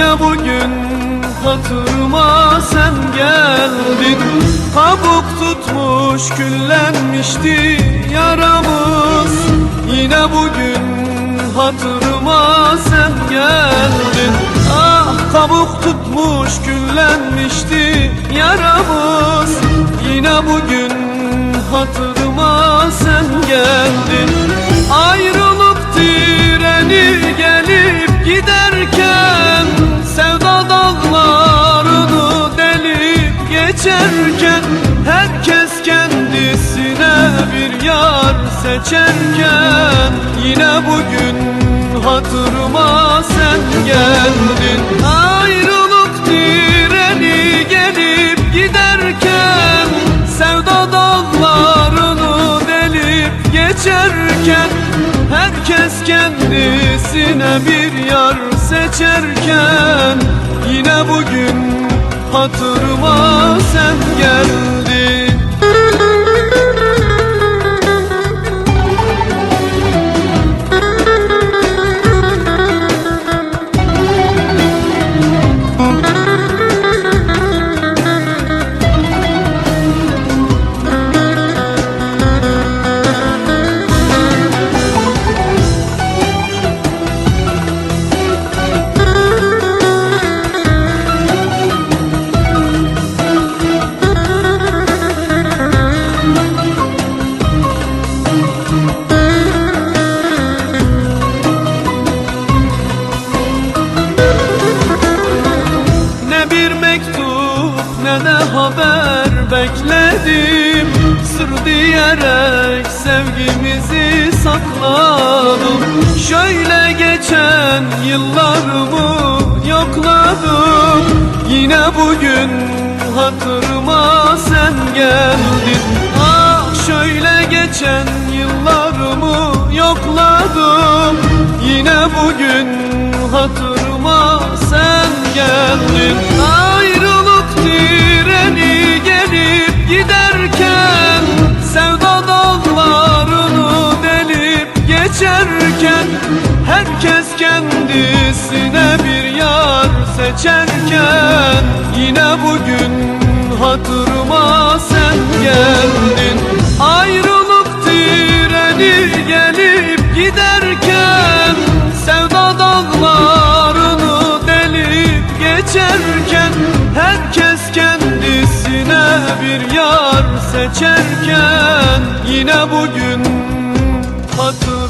Yine bugün hatırıma sen geldin. Kabuk tutmuş küllenmişti yaramız. Yine bugün hatırıma sen geldin. Ah kabuk tutmuş küllenmişti yaramız. Yine bugün hatırıma sen geldin. Ayrılık treni gelip giderken geçerken Herkes kendisine bir yar seçerken Yine bugün hatırıma sen geldin. Ayrılık treni gelip giderken Sevda dağlarını delip geçerken Herkes kendisine bir yar seçerken Yine bugün hatırıma sen geldin Ne bir mektup ne de haber bekledim. Sır diyerek sevgimizi sakladım. Şöyle geçen yıllarımı yokladım. Yine bugün hatırıma sen geldin. Ah şöyle geçen yıllarımı yokladım. Yine bugün hatırıma sen geldin geçerken Herkes kendisine bir yar seçerken Yine bugün hatırıma sen geldin. Ayrılık treni gelip giderken Sevda dağlarını delip geçerken Herkes kendisine bir yar seçerken Yine bugün hatırıma